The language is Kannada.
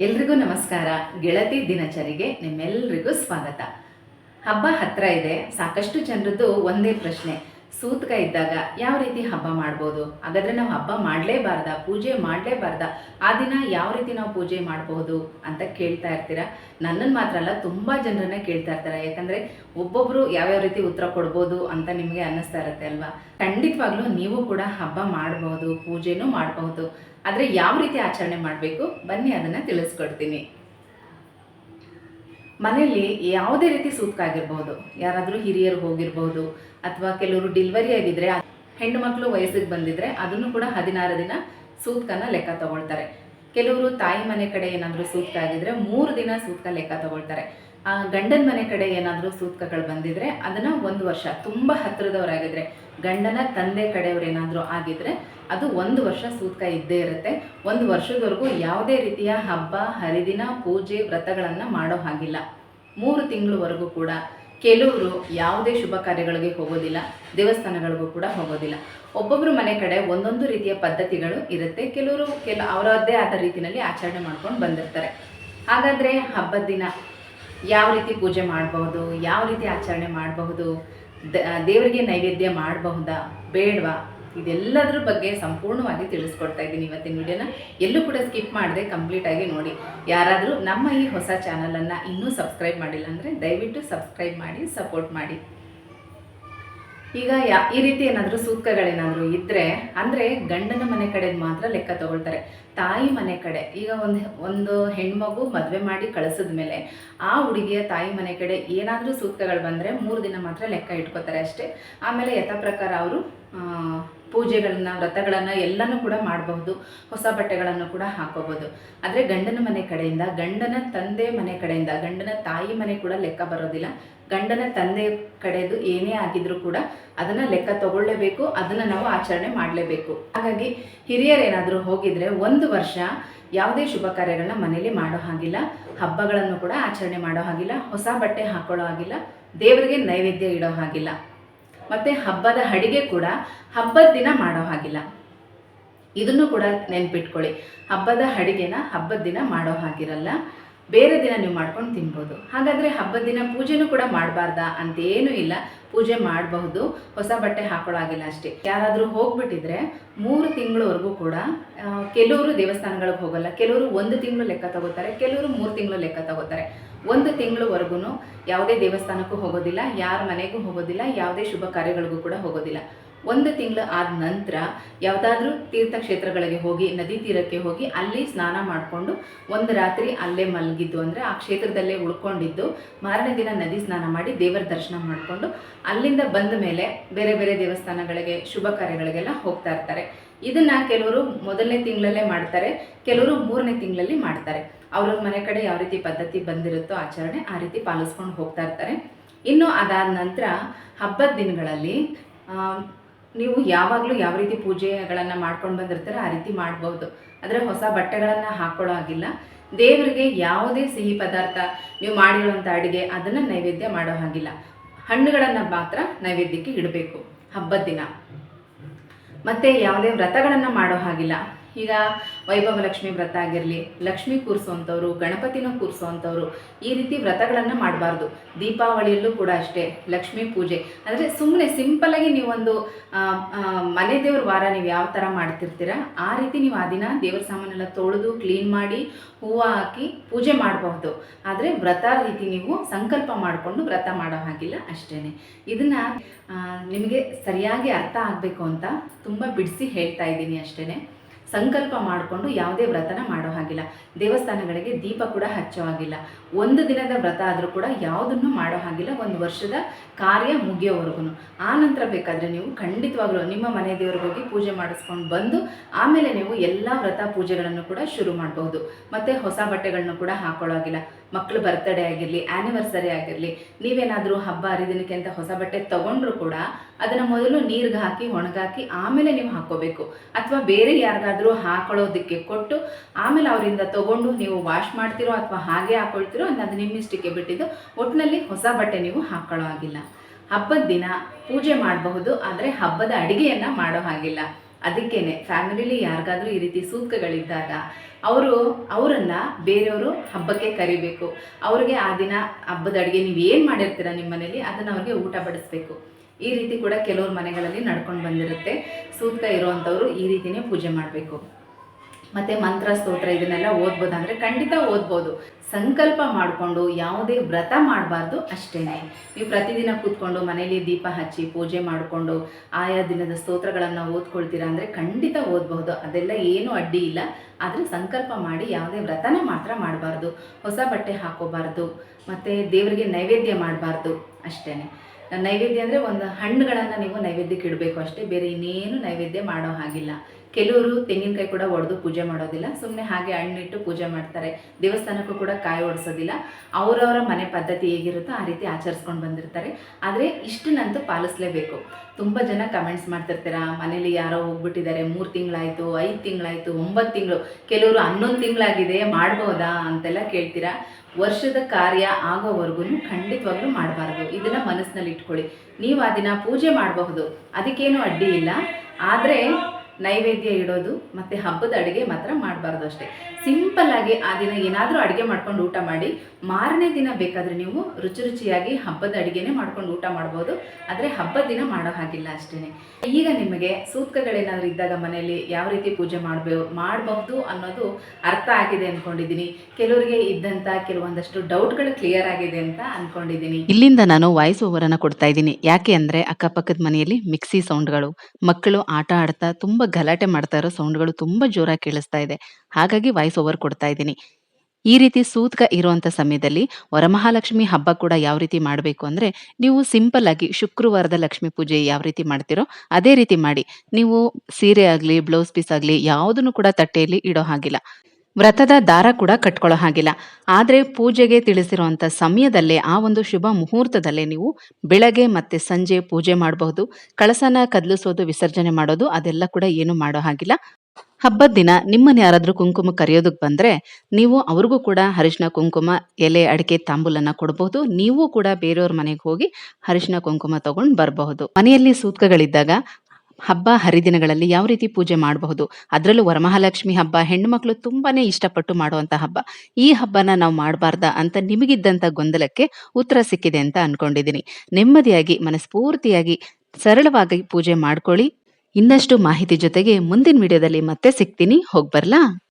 ಎಲ್ರಿಗೂ ನಮಸ್ಕಾರ. ಗೆಳತಿ ದಿನಚರಿಗೆ ನಿಮ್ಮೆಲ್ರಿಗೂ ಸ್ವಾಗತ. ಹಬ್ಬ ಹತ್ರ ಇದೆ. ಸಾಕಷ್ಟು ಜನರದ್ದು ಒಂದೇ ಪ್ರಶ್ನೆ. ಸೂತಕ ಇದ್ದಾಗ ಯಾವ ರೀತಿ ಹಬ್ಬ ಮಾಡ್ಬೋದು? ಹಾಗಾದ್ರೆ ನಾವು ಹಬ್ಬ ಮಾಡಲೇಬಾರ್ದ, ಪೂಜೆ ಮಾಡಲೇಬಾರ್ದ, ಆ ದಿನ ಯಾವ ರೀತಿ ನಾವು ಪೂಜೆ ಮಾಡಬಹುದು ಅಂತ ಕೇಳ್ತಾ ಇರ್ತೀರ? ನನ್ನನ್ನು ಮಾತ್ರ ಅಲ್ಲ, ತುಂಬ ಜನರನ್ನ ಕೇಳ್ತಾ ಇರ್ತಾರೆ. ಯಾಕಂದರೆ ಒಬ್ಬೊಬ್ಬರು ಯಾವ್ಯಾವ ರೀತಿ ಉತ್ತರ ಕೊಡ್ಬೋದು ಅಂತ ನಿಮಗೆ ಅನ್ನಿಸ್ತಾ ಇರುತ್ತೆ ಅಲ್ವಾ? ಖಂಡಿತವಾಗ್ಲೂ ನೀವು ಕೂಡ ಹಬ್ಬ ಮಾಡಬಹುದು, ಪೂಜೆನೂ ಮಾಡಬಹುದು. ಆದರೆ ಯಾವ ರೀತಿ ಆಚರಣೆ ಮಾಡಬೇಕು? ಬನ್ನಿ ಅದನ್ನು ತಿಳಿಸ್ಕೊಡ್ತೀನಿ. ಮನೆಯಲ್ಲಿ ಯಾವುದೇ ರೀತಿ ಸೂತ್ಕ ಆಗಿರ್ಬೋದು ಯಾರಾದರೂ ಹಿರಿಯರು ಹೋಗಿರ್ಬೋದು ಅಥವಾ ಕೆಲವರು ಡಿಲ್ವರಿ ಆಗಿದ್ರೆ ಹೆಣ್ಣು ಮಕ್ಕಳು ವಯಸ್ಸಿಗೆ ಬಂದಿದ್ರೆ ಅದನ್ನು ಕೂಡ ಹದಿನಾರು ದಿನ ಸೂತ್ಕನ ಲೆಕ್ಕ ತಗೊಳ್ತಾರೆ. ಕೆಲವರು ತಾಯಿ ಮನೆ ಕಡೆ ಏನಾದರೂ ಸೂತ್ಕ ಆಗಿದ್ರೆ ಮೂರು ದಿನ ಸೂತ್ಕ ಲೆಕ್ಕ ತಗೊಳ್ತಾರೆ. ಆ ಗಂಡನ ಮನೆ ಕಡೆ ಏನಾದರೂ ಸೂತ್ಕಗಳು ಬಂದಿದ್ರೆ ಅದನ್ನು ಒಂದು ವರ್ಷ, ತುಂಬ ಹತ್ತಿರದವರಾಗಿದ್ರೆ ಗಂಡನ ತಂದೆ ಕಡೆಯವ್ರು ಏನಾದರೂ ಆಗಿದ್ರೆ ಅದು ಒಂದು ವರ್ಷ ಸೂತ್ಕ ಇದ್ದೇ ಇರುತ್ತೆ. ಒಂದು ವರ್ಷದವರೆಗೂ ಯಾವುದೇ ರೀತಿಯ ಹಬ್ಬ, ಹರಿದಿನ, ಪೂಜೆ, ವ್ರತಗಳನ್ನು ಮಾಡೋ ಹಾಗಿಲ್ಲ. ಮೂರು ತಿಂಗಳವರೆಗೂ ಕೂಡ ಕೆಲವರು ಯಾವುದೇ ಶುಭ ಕಾರ್ಯಗಳಿಗೆ ಹೋಗೋದಿಲ್ಲ, ದೇವಸ್ಥಾನಗಳಿಗೂ ಕೂಡ ಹೋಗೋದಿಲ್ಲ. ಒಬ್ಬೊಬ್ಬರು ಮನೆ ಕಡೆ ಒಂದೊಂದು ರೀತಿಯ ಪದ್ಧತಿಗಳು ಇರುತ್ತೆ. ಕೆಲವರು ಕೆಲ ಅವರದ್ದೇ ಆದ ರೀತಿಯಲ್ಲಿ ಆಚರಣೆ ಮಾಡ್ಕೊಂಡು ಬಂದಿರ್ತಾರೆ. ಹಾಗಾದರೆ ಹಬ್ಬದ ದಿನ ಯಾವ ರೀತಿ ಪೂಜೆ ಮಾಡಬಹುದು, ಯಾವ ರೀತಿ ಆಚರಣೆ ಮಾಡಬಹುದು ದೇವರಿಗೆ ನೈವೇದ್ಯ ಮಾಡಬಹುದಾ, ಬೇಡವಾ, ಇದೆಲ್ಲದರ ಬಗ್ಗೆ ಸಂಪೂರ್ಣವಾಗಿ ತಿಳಿಸ್ಕೊಡ್ತಾ ಇದ್ದೀನಿ ಇವತ್ತಿನ ವಿಡಿಯೋನ. ಎಲ್ಲೂ ಕೂಡ ಸ್ಕಿಪ್ ಮಾಡದೆ ಕಂಪ್ಲೀಟಾಗಿ ನೋಡಿ. ಯಾರಾದರೂ ನಮ್ಮ ಈ ಹೊಸ ಚಾನಲನ್ನು ಇನ್ನೂ ಸಬ್ಸ್ಕ್ರೈಬ್ ಮಾಡಿಲ್ಲ ಅಂದರೆ ದಯವಿಟ್ಟು ಸಬ್ಸ್ಕ್ರೈಬ್ ಮಾಡಿ, ಸಪೋರ್ಟ್ ಮಾಡಿ. ಈಗ ಯಾ ಈ ರೀತಿ ಏನಾದರೂ ಸೂತ್ರಗಳೇನಾದರೂ ಇದ್ದರೆ ಅಂದರೆ ಗಂಡನ ಮನೆ ಕಡೆ ಮಾತ್ರ ಲೆಕ್ಕ ತಗೊಳ್ತಾರೆ. ತಾಯಿ ಮನೆ ಕಡೆ, ಈಗ ಒಂದು ಒಂದು ಹೆಣ್ಮಗು ಮದುವೆ ಮಾಡಿ ಕಳಿಸಿದ ಮೇಲೆ ಆ ಹುಡುಗಿಯ ತಾಯಿ ಮನೆ ಕಡೆ ಏನಾದರೂ ಸೂತ್ಕಗಳು ಬಂದರೆ ಮೂರು ದಿನ ಮಾತ್ರ ಲೆಕ್ಕ ಇಟ್ಕೋತಾರೆ ಅಷ್ಟೇ. ಆಮೇಲೆ ಯಥಾ ಪ್ರಕಾರ ಅವರು ಪೂಜೆಗಳನ್ನು, ವ್ರತಗಳನ್ನು ಎಲ್ಲನೂ ಕೂಡ ಮಾಡಬಹುದು. ಹೊಸ ಬಟ್ಟೆಗಳನ್ನು ಕೂಡ ಹಾಕೋಬಹುದು. ಆದರೆ ಗಂಡನ ಮನೆ ಕಡೆಯಿಂದ, ಗಂಡನ ತಂದೆ ಮನೆ ಕಡೆಯಿಂದ, ಗಂಡನ ತಾಯಿ ಮನೆ ಕೂಡ ಲೆಕ್ಕ ಬರೋದಿಲ್ಲ. ಗಂಡನ ತಂದೆ ಕಡೆದು ಏನೇ ಆಗಿದ್ರೂ ಕೂಡ ಅದನ್ನು ಲೆಕ್ಕ ತಗೊಳ್ಳೇಬೇಕು, ಅದನ್ನು ನಾವು ಆಚರಣೆ ಮಾಡಲೇಬೇಕು. ಹಾಗಾಗಿ ಹಿರಿಯರೇನಾದರೂ ಹೋಗಿದ್ರೆ ಒಂದು ವರ್ಷ ಯಾವುದೇ ಶುಭ ಕಾರ್ಯಗಳನ್ನ ಮನೇಲಿ ಮಾಡೋ ಹಾಗಿಲ್ಲ, ಹಬ್ಬಗಳನ್ನು ಕೂಡ ಆಚರಣೆ ಮಾಡೋ ಹಾಗಿಲ್ಲ, ಹೊಸ ಬಟ್ಟೆ ಹಾಕೊಳ್ಳೋ ಹಾಗಿಲ್ಲ, ದೇವರಿಗೆ ನೈವೇದ್ಯ ಇಡೋ ಹಾಗಿಲ್ಲ. ಮತ್ತು ಹಬ್ಬದ ಅಡಿಗೆ ಕೂಡ ಹಬ್ಬದ ದಿನ ಮಾಡೋ ಹಾಗಿಲ್ಲ. ಇದನ್ನು ಕೂಡ ನೆನ್ಪಿಟ್ಕೊಳ್ಳಿ. ಹಬ್ಬದ ಅಡಿಗೆನ ಹಬ್ಬದ ದಿನ ಮಾಡೋ ಹಾಗಿರಲ್ಲ. ಬೇರೆ ದಿನ ನೀವು ಮಾಡ್ಕೊಂಡು ತಿನ್ಬೋದು. ಹಾಗಾದರೆ ಹಬ್ಬದ ದಿನ ಪೂಜೆನೂ ಕೂಡ ಮಾಡಬಾರ್ದಾ? ಅಂತೇನೂ ಇಲ್ಲ. ಪೂಜೆ ಮಾಡಬಹುದು. ಹೊಸ ಬಟ್ಟೆ ಹಾಕೊಳ್ಳೋ ಹಾಗಿಲ್ಲ ಅಷ್ಟೇ. ಯಾರಾದರೂ ಹೋಗ್ಬಿಟ್ಟಿದ್ರೆ ಮೂರು ತಿಂಗಳವರೆಗೂ ಕೂಡ ಕೆಲವರು ದೇವಸ್ಥಾನಗಳಿಗೆ ಹೋಗಲ್ಲ. ಕೆಲವರು ಒಂದು ತಿಂಗಳು ಲೆಕ್ಕ ತಗೋತಾರೆ. ಕೆಲವರು ಮೂರು ತಿಂಗಳು ಲೆಕ್ಕ ತಗೋತಾರೆ. ಒಂದು ತಿಂಗಳವರೆಗೂ ಯಾವುದೇ ದೇವಸ್ಥಾನಕ್ಕೂ ಹೋಗೋದಿಲ್ಲ. ಯಾರ ಮನೆಗೂ ಹೋಗೋದಿಲ್ಲ. ಯಾವುದೇ ಶುಭ ಕಾರ್ಯಗಳಿಗೂ ಕೂಡ ಹೋಗೋದಿಲ್ಲ. ಒಂದು ತಿಂಗಳು ಆದ ನಂತರ ಯಾವುದಾದ್ರೂ ತೀರ್ಥಕ್ಷೇತ್ರಗಳಿಗೆ ಹೋಗಿ, ನದಿ ತೀರಕ್ಕೆ ಹೋಗಿ ಅಲ್ಲಿ ಸ್ನಾನ ಮಾಡಿಕೊಂಡು ಒಂದು ರಾತ್ರಿ ಅಲ್ಲೇ ಮಲಗಿದ್ದು ಅಂದರೆ ಆ ಕ್ಷೇತ್ರದಲ್ಲೇ ಉಳ್ಕೊಂಡಿದ್ದು. ಮಾರನೇ ದಿನ ನದಿ ಸ್ನಾನ ಮಾಡಿ ದೇವರ ದರ್ಶನ ಮಾಡಿಕೊಂಡು ಅಲ್ಲಿಂದ ಬಂದ ಮೇಲೆ ಬೇರೆ ಬೇರೆ ದೇವಸ್ಥಾನಗಳಿಗೆ, ಶುಭ ಕಾರ್ಯಗಳಿಗೆಲ್ಲ ಹೋಗ್ತಾ ಇರ್ತಾರೆ. ಇದನ್ನು ಕೆಲವರು ಮೊದಲನೇ ತಿಂಗಳಲ್ಲೇ ಮಾಡ್ತಾರೆ, ಕೆಲವರು ಮೂರನೇ ತಿಂಗಳಲ್ಲಿ ಮಾಡ್ತಾರೆ. ಅವ್ರವ್ರ ಮನೆ ಕಡೆ ಯಾವ ರೀತಿ ಪದ್ಧತಿ ಬಂದಿರುತ್ತೋ ಆಚರಣೆ ಆ ರೀತಿ ಪಾಲಿಸ್ಕೊಂಡು ಹೋಗ್ತಾ ಇರ್ತಾರೆ. ಇನ್ನು ಅದಾದ ನಂತರ ಹಬ್ಬದ ದಿನಗಳಲ್ಲಿ ನೀವು ಯಾವಾಗಲೂ ಯಾವ ರೀತಿ ಪೂಜೆಗಳನ್ನು ಮಾಡ್ಕೊಂಡು ಬಂದಿರ್ತಾರೋ ಆ ರೀತಿ ಮಾಡ್ಬೋದು. ಆದರೆ ಹೊಸ ಬಟ್ಟೆಗಳನ್ನು ಹಾಕೊಳ್ಳೋ ಆಗಿಲ್ಲ ದೇವರಿಗೆ ಯಾವುದೇ ಸಿಹಿ ಪದಾರ್ಥ ನೀವು ಮಾಡಿರುವಂಥ ಅಡುಗೆ ಅದನ್ನು ನೈವೇದ್ಯ ಮಾಡೋ ಹಾಗಿಲ್ಲ. ಹಣ್ಣುಗಳನ್ನು ಮಾತ್ರ ನೈವೇದ್ಯಕ್ಕೆ ಇಡಬೇಕು. ಹಬ್ಬದ ದಿನ. ಮತ್ತು ಯಾವುದೇ ವ್ರತಗಳನ್ನು ಮಾಡೋ ಹಾಗಿಲ್ಲ. ಈಗ ವೈಭವ ಲಕ್ಷ್ಮಿ ವ್ರತ ಆಗಿರಲಿ, ಲಕ್ಷ್ಮಿ ಕೂರಿಸುವಂಥವ್ರು, ಗಣಪತಿನ ಕೂರಿಸುವಂಥವ್ರು ಈ ರೀತಿ ವ್ರತಗಳನ್ನು ಮಾಡಬಾರ್ದು. ದೀಪಾವಳಿಯಲ್ಲೂ ಕೂಡ ಅಷ್ಟೇ ಲಕ್ಷ್ಮಿ ಪೂಜೆ. ಅಂದರೆ ಸುಮ್ಮನೆ ಸಿಂಪಲ್ಲಾಗಿ ನೀವೊಂದು ಮನೆ ದೇವ್ರ ವಾರ ನೀವು ಯಾವ ಥರ ಮಾಡ್ತಿರ್ತೀರ, ಆ ರೀತಿ ನೀವು ಆ ದಿನ ದೇವ್ರ ಸಾಮಾನೆಲ್ಲ ತೊಳೆದು ಕ್ಲೀನ್ ಮಾಡಿ ಹೂವು ಹಾಕಿ ಪೂಜೆ ಮಾಡಬಹುದು. ಆದರೆ ವ್ರತ ರೀತಿ ನೀವು ಸಂಕಲ್ಪ ಮಾಡಿಕೊಂಡು ವ್ರತ ಮಾಡೋ ಹಾಗಿಲ್ಲ ಅಷ್ಟೇ ಇದನ್ನು ನಿಮಗೆ ಸರಿಯಾಗಿ ಅರ್ಥ ಆಗಬೇಕು ಅಂತ ತುಂಬ ಬಿಡಿಸಿ ಹೇಳ್ತಾ ಇದ್ದೀನಿ ಅಷ್ಟೇ ಸಂಕಲ್ಪ ಮಾಡಿಕೊಂಡು ಯಾವುದೇ ವ್ರತನ ಮಾಡೋ ಹಾಗಿಲ್ಲ. ದೇವಸ್ಥಾನಗಳಿಗೆ ದೀಪ ಕೂಡ ಹಚ್ಚೋ ಹಾಗಿಲ್ಲ. ಒಂದು ದಿನದ ವ್ರತ ಆದರೂ ಕೂಡ ಯಾವುದನ್ನು ಮಾಡೋ ಹಾಗಿಲ್ಲ. ಒಂದು ವರ್ಷದ ಕಾರ್ಯ ಮುಗಿಯೋವರೆಗೂ ಆ ನಂತರ ಬೇಕಾದರೆ ನೀವು ಖಂಡಿತವಾಗ್ಲೂ ನಿಮ್ಮ ಮನೆ ದೇವರಿಗೋಗಿ ಪೂಜೆ ಮಾಡಿಸ್ಕೊಂಡು ಬಂದು ಆಮೇಲೆ ನೀವು ಎಲ್ಲ ವ್ರತ ಪೂಜೆಗಳನ್ನು ಕೂಡ ಶುರು ಮಾಡಬಹುದು. ಮತ್ತು ಹೊಸ ಬಟ್ಟೆಗಳನ್ನು ಕೂಡ ಹಾಕೊಳ್ಳೋ ಹಾಗಿಲ್ಲ. ಮಕ್ಕಳು ಬರ್ತಡೇ ಆಗಿರಲಿ ಆ್ಯನಿವರ್ಸರಿ ಆಗಿರಲಿ, ನೀವೇನಾದರೂ ಹಬ್ಬ ಹರಿದಿನಕ್ಕೆ ಅಂತ ಹೊಸ ಬಟ್ಟೆ ತೊಗೊಂಡ್ರು ಕೂಡ ಅದನ್ನು ಮೊದಲು ನೀರಿಗೆ ಹಾಕಿ, ಒಣಗಾಕಿ, ಆಮೇಲೆ ನೀವು ಹಾಕೋಬೇಕು ಅಥವಾ ಬೇರೆ ಯಾರಿಗಾದರೂ ಹಾಕೊಳ್ಳೋದಕ್ಕೆ ಕೊಟ್ಟು, ಆಮೇಲೆ ಅವರಿಂದ ತಗೊಂಡು ನೀವು ವಾಶ್ ಮಾಡ್ತಿರೋ ಅಥವಾ ಹಾಗೆ ಹಾಕೊಳ್ತಿರೋ ಅನ್ನೋದು ನಿಮ್ಮಿಷ್ಟಕ್ಕೆ ಬಿಟ್ಟಿದ್ದು ಒಟ್ಟಿನಲ್ಲಿ ಹೊಸ ಬಟ್ಟೆ ನೀವು ಹಾಕೊಳ್ಳೋ ಆಗಿಲ್ಲ ಹಬ್ಬದ ದಿನ ಪೂಜೆ ಮಾಡಬಹುದು, ಆದರೆ ಹಬ್ಬದ ಅಡುಗೆಯನ್ನು ಮಾಡೋ ಹಾಗಿಲ್ಲ. ಅದಕ್ಕೇನೆ ಫ್ಯಾಮಿಲಿಲಿ ಯಾರಿಗಾದ್ರೂ ಈ ರೀತಿ ಸೂತ್ಕಗಳಿದ್ದಾಗ ಅವರು ಅವರನ್ನು ಬೇರೆಯವರು ಹಬ್ಬಕ್ಕೆ ಕರಿಬೇಕು. ಅವ್ರಿಗೆ ಆ ದಿನ ಹಬ್ಬದ ಅಡುಗೆ ನೀವು ಏನು ಮಾಡಿರ್ತೀರ ನಿಮ್ಮ ಮನೇಲಿ, ಅದನ್ನು ಅವ್ರಿಗೆ ಊಟ ಬಡಿಸ್ಬೇಕು. ಈ ರೀತಿ ಕೂಡ ಕೆಲವ್ರ ಮನೆಗಳಲ್ಲಿ ನಡ್ಕೊಂಡು ಬಂದಿರುತ್ತೆ. ಸೂತ್ಕ ಇರುವಂಥವ್ರು ಈ ರೀತಿನೇ ಪೂಜೆ ಮಾಡಬೇಕು. ಮತ್ತು ಮಂತ್ರ ಸ್ತೋತ್ರ ಇದನ್ನೆಲ್ಲ ಓದ್ಬೋದಂದರೆ ಖಂಡಿತ ಓದ್ಬೋದು. ಸಂಕಲ್ಪ ಮಾಡಿಕೊಂಡು ಯಾವುದೇ ವ್ರತ ಮಾಡಬಾರ್ದು ಅಷ್ಟೇ ನೀವು ಪ್ರತಿದಿನ ಕೂತ್ಕೊಂಡು ಮನೇಲಿ ದೀಪ ಹಚ್ಚಿ ಪೂಜೆ ಮಾಡಿಕೊಂಡು ಆಯಾ ದಿನದ ಸ್ತೋತ್ರಗಳನ್ನು ಓದ್ಕೊಳ್ತೀರಾ ಅಂದರೆ ಖಂಡಿತ ಓದಬಹುದು. ಅದೆಲ್ಲ ಏನೂ ಅಡ್ಡಿ ಇಲ್ಲ. ಆದರೆ ಸಂಕಲ್ಪ ಮಾಡಿ ಯಾವುದೇ ವ್ರತನ ಮಾತ್ರ ಮಾಡಬಾರ್ದು. ಹೊಸ ಬಟ್ಟೆ ಹಾಕೋಬಾರ್ದು. ಮತ್ತು ದೇವರಿಗೆ ನೈವೇದ್ಯ ಮಾಡಬಾರ್ದು ಅಷ್ಟೇ ನೈವೇದ್ಯ ಅಂದರೆ ಒಂದು ಹಣ್ಣುಗಳನ್ನು ನೀವು ನೈವೇದ್ಯಕ್ಕೆ ಇಡಬೇಕು ಅಷ್ಟೇ. ಬೇರೆ ಇನ್ನೇನು ನೈವೇದ್ಯ ಮಾಡೋ ಹಾಗಿಲ್ಲ. ಕೆಲವರು ತೆಂಗಿನಕಾಯಿ ಕೂಡ ಒಡೆದು ಪೂಜೆ ಮಾಡೋದಿಲ್ಲ ಸುಮ್ಮನೆ ಹಾಗೆ ಹಣ್ಣಿಟ್ಟು ಪೂಜೆ ಮಾಡ್ತಾರೆ. ದೇವಸ್ಥಾನಕ್ಕೂ ಕೂಡ ಕಾಯಿ ಓಡಿಸೋದಿಲ್ಲ ಅವರವರ ಮನೆ ಪದ್ಧತಿ ಹೇಗಿರುತ್ತೋ ಆ ರೀತಿ ಆಚರಿಸ್ಕೊಂಡು ಬಂದಿರ್ತಾರೆ. ಆದರೆ ಇಷ್ಟನ್ನಂತೂ ಪಾಲಿಸಲೇಬೇಕು. ತುಂಬ ಜನ ಕಮೆಂಟ್ಸ್ ಮಾಡ್ತಿರ್ತೀರಾ, ಮನೇಲಿ ಯಾರೋ ಹೋಗ್ಬಿಟ್ಟಿದ್ದಾರೆ, ಮೂರು ತಿಂಗಳಾಯಿತು, ಐದು ತಿಂಗಳಾಯಿತು, ಒಂಬತ್ತು ತಿಂಗಳು, ಕೆಲವರು ಹನ್ನೊಂದು ತಿಂಗಳಾಗಿದೆ, ಮಾಡ್ಬೋದಾ ಅಂತೆಲ್ಲ ಕೇಳ್ತೀರಾ? ವರ್ಷದ ಕಾರ್ಯ ಆಗೋವರೆಗೂ ಖಂಡಿತವಾಗ್ಲೂ ಮಾಡಬಾರ್ದು. ಇದನ್ನು ಮನಸ್ಸಿನಲ್ಲಿ ಇಟ್ಕೊಳ್ಳಿ. ನೀವು ಆ ದಿನ ಪೂಜೆ ಮಾಡಬಹುದು. ಅದಕ್ಕೇನು ಅಡ್ಡಿ ಇಲ್ಲ. ಆದರೆ ನೈವೇದ್ಯ ಇಡೋದು ಮತ್ತು ಹಬ್ಬದ ಅಡುಗೆ ಮಾತ್ರ ಮಾಡಬಾರ್ದು ಅಷ್ಟೇ. ಸಿಂಪಲ್ ಆಗಿ ಆ ದಿನ ಏನಾದರೂ ಅಡುಗೆ ಮಾಡ್ಕೊಂಡು ಊಟ ಮಾಡಿ, ಮಾರನೇ ದಿನ ಬೇಕಾದರೆ ನೀವು ರುಚಿ ರುಚಿಯಾಗಿ ಹಬ್ಬದ ಅಡುಗೆನೇ ಮಾಡ್ಕೊಂಡು ಊಟ ಮಾಡ್ಬೋದು. ಆದರೆ ಹಬ್ಬದ ದಿನ ಮಾಡೋ ಹಾಗಿಲ್ಲ ಅಷ್ಟೇ ಈಗ ನಿಮಗೆ ಸೂತ್ಕಗಳೇನಾದರೂ ಇದ್ದಾಗ ಮನೆಯಲ್ಲಿ ಯಾವ ರೀತಿ ಪೂಜೆ ಮಾಡಬೇಕು ಮಾಡಬಹುದು ಅನ್ನೋದು ಅರ್ಥ ಆಗಿದೆ ಅಂದ್ಕೊಂಡಿದ್ದೀನಿ ಕೆಲವರಿಗೆ ಇದ್ದಂಥ ಕೆಲವೊಂದಷ್ಟು ಡೌಟ್ಗಳು ಕ್ಲಿಯರ್ ಆಗಿದೆ ಅಂತ ಅಂದ್ಕೊಂಡಿದ್ದೀನಿ ಇಲ್ಲಿಂದ ನಾನು ವಾಯ್ಸ್ ಓವರ್ ಅನ್ನ ಕೊಡ್ತಾ ಇದ್ದೀನಿ. ಯಾಕೆ ಅಂದ್ರೆ ಅಕ್ಕಪಕ್ಕದ ಮನೆಯಲ್ಲಿ ಮಿಕ್ಸಿ ಸೌಂಡ್ಗಳು, ಮಕ್ಕಳು ಆಟ ಆಡ್ತಾ ತುಂಬಾ ಗಲಾಟೆ ಮಾಡ್ತಾ ಇರೋ ಸೌಂಡ್ಗಳು ತುಂಬಾ ಜೋರಾಗಿ ಕೇಳಿಸ್ತಾ ಇದೆ. ಹಾಗಾಗಿ ವಾಯ್ಸ್ ಓವರ್ ಕೊಡ್ತಾ ಇದ್ದೀನಿ. ಈ ರೀತಿ ಸೂತ್ಕ ಇರುವಂತ ಸಮಯದಲ್ಲಿ ವರಮಹಾಲಕ್ಷ್ಮಿ ಹಬ್ಬ ಕೂಡ ಯಾವ ರೀತಿ ಮಾಡಬೇಕು ಅಂದ್ರೆ ನೀವು ಸಿಂಪಲ್ ಆಗಿ ಶುಕ್ರವಾರದ ಲಕ್ಷ್ಮಿ ಪೂಜೆ ಯಾವ ರೀತಿ ಮಾಡ್ತಿರೋ ಅದೇ ರೀತಿ ಮಾಡಿ. ನೀವು ಸೀರೆ ಆಗ್ಲಿ ಬ್ಲೌಸ್ ಪೀಸ್ ಆಗ್ಲಿ ಯಾವುದನ್ನು ಕೂಡ ತಟ್ಟೆಯಲ್ಲಿ ಇಡೋ ಹಾಗಿಲ್ಲ. ವ್ರತದ ದಾರ ಕೂಡ ಕಟ್ಕೊಳ್ಳೋ ಹಾಗಿಲ್ಲ. ಆದರೆ ಪೂಜೆಗೆ ತಿಳಿಸಿರುವಂಥ ಸಮಯದಲ್ಲೇ ಆ ಒಂದು ಶುಭ ಮುಹೂರ್ತದಲ್ಲೇ ನೀವು ಬೆಳಗ್ಗೆ ಮತ್ತೆ ಸಂಜೆ ಪೂಜೆ ಮಾಡಬಹುದು. ಕಳಸನ ಕದಲಿಸೋದು, ವಿಸರ್ಜನೆ ಮಾಡೋದು, ಅದೆಲ್ಲ ಕೂಡ ಏನು ಮಾಡೋ ಹಾಗಿಲ್ಲ. ಹಬ್ಬದ ದಿನ ನಿಮ್ಮನ್ನ ಯಾರಾದರೂ ಕುಂಕುಮ ಕರೆಯೋದಕ್ಕೆ ಬಂದರೆ ನೀವು ಅವ್ರಿಗೂ ಕೂಡ ಅರಿಶಿನ ಕುಂಕುಮ, ಎಲೆ, ಅಡಿಕೆ, ತಾಂಬೂಲನ್ನು ಕೊಡಬಹುದು. ನೀವು ಕೂಡ ಬೇರೆಯವ್ರ ಮನೆಗೆ ಹೋಗಿ ಅರಿಶಿನ ಕುಂಕುಮ ತಗೊಂಡು ಬರಬಹುದು. ಮನೆಯಲ್ಲಿ ಸೂತ್ಕಗಳಿದ್ದಾಗ ಹಬ್ಬ ಹರಿದಿನಗಳಲ್ಲಿ ಯಾವ ರೀತಿ ಪೂಜೆ ಮಾಡಬಹುದು? ಅದರಲ್ಲೂ ವರಮಹಾಲಕ್ಷ್ಮಿ ಹಬ್ಬ, ಹೆಣ್ಣುಮಕ್ಳು ತುಂಬಾನೇ ಇಷ್ಟಪಟ್ಟು ಮಾಡುವಂತ ಹಬ್ಬ. ಈ ಹಬ್ಬನ ನಾವು ಮಾಡಬಾರ್ದ ಅಂತ ನಿಮಗಿದ್ದಂತ ಗೊಂದಲಕ್ಕೆ ಉತ್ತರ ಸಿಕ್ಕಿದೆ ಅಂತ ಅನ್ಕೊಂಡಿದ್ದೀನಿ ನೆಮ್ಮದಿಯಾಗಿ, ಮನಸ್ಫೂರ್ತಿಯಾಗಿ, ಸರಳವಾಗಿ ಪೂಜೆ ಮಾಡ್ಕೊಳ್ಳಿ. ಇನ್ನಷ್ಟು ಮಾಹಿತಿ ಜೊತೆಗೆ ಮುಂದಿನ ವಿಡಿಯೋದಲ್ಲಿ ಮತ್ತೆ ಸಿಗ್ತೀನಿ. ಹೋಗ್ಬರ್ಲಾ?